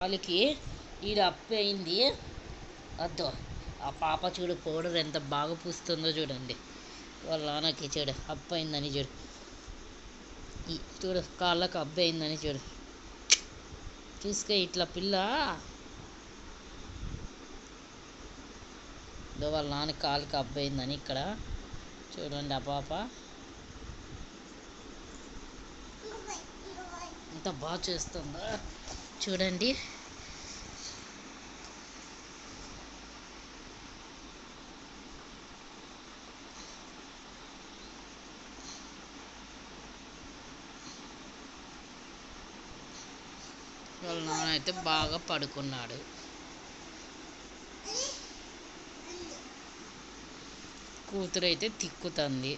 వాళ్ళకి ఈడ అప్పు అయింది అద్దో ఆ పాప చూడు పౌడర్ ఎంత బాగా పూస్తుందో చూడండి. వాళ్ళ నాన్నకి చూడు అప్పు అయిందని చూడు. ఈ చూడు కాళ్ళకు అబ్బు అయిందని చూడు. చూసుకో ఇట్లా పిల్ల. ఇదో వాళ్ళ నాన్న కాలుకి అబ్బు అయిందని ఇక్కడ చూడండి ఆ పాప. ఎంత బాగా చేస్తుందో? చూడండి. వాళ్ళ నాన్న అయితే బాగా పడుకున్నాడు. కూతురు అయితే తిక్కుతుంది.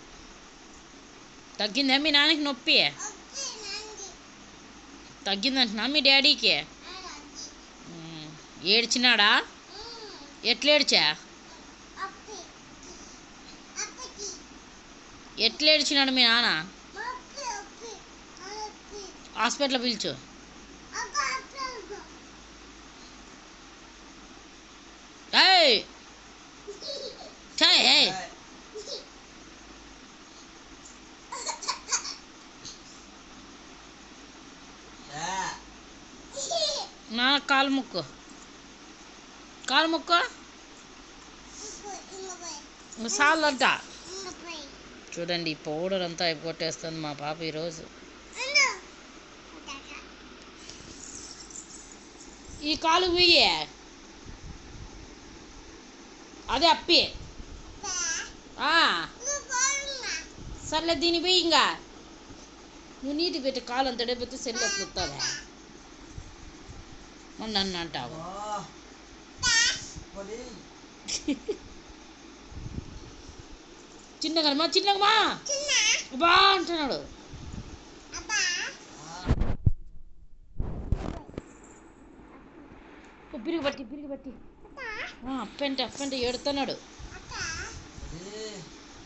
తగ్గిందా మీ నాన్నకి నొప్పి? తగ్గిందంటున్నా మీ డాడీకి? ఏడ్చినాడా? ఎట్లేడ్చా? ఎట్లేడ్చినాడు మీ నాన్న? హాస్పిటల్ పిలిచు. నాన్న కాలు ముక్కు. కాలు ముక్కు? సాలంట చూడండి ఈ పౌడర్ అంతా అయిపోగొట్టేస్తుంది మా పాప ఈరోజు. ఈ కాలు వెయ్యి అదే అప్పి. సర్లే దీని పోయి ఇంకా. నువ్వు నీటి పెట్టి కాలు అంత పెడితే సెల్ వస్తుందా మొన్న నన్ను అంటావు చిన్నగా మా చిన్నగా మా. బా అంటున్నాడు. బట్టి పిరిగి బట్టి ఆ, అప్పంటే అప్పంటే ఏడుతున్నాడు.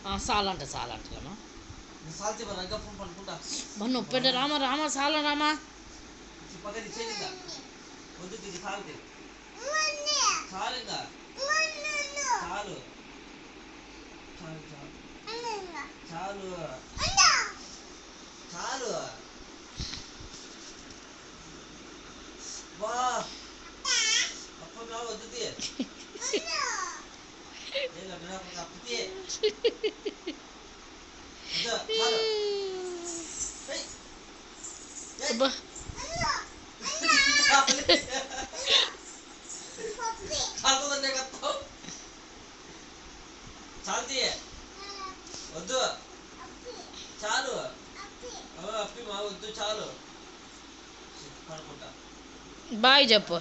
ఆ, సాలంట పనుకుంటా మొన్న ఒప్పంటే రామ రామ సాల రామా. వద్దు ఇది సాల్తి చాలు ఇంకా. చాలు. చాలు చాలు. చాలు. చాలు. వా. అప్పగా వద్దు తీ. ఏ లగ్న అప్పు తీ. వద్దు, చాలు. ఏయ్. ఏయ్. అబ్బా. చాలు తీయ వద్దు చాలు అప్పి మా వద్దు చాలు పడుకుంటా బాయ్ చెప్పు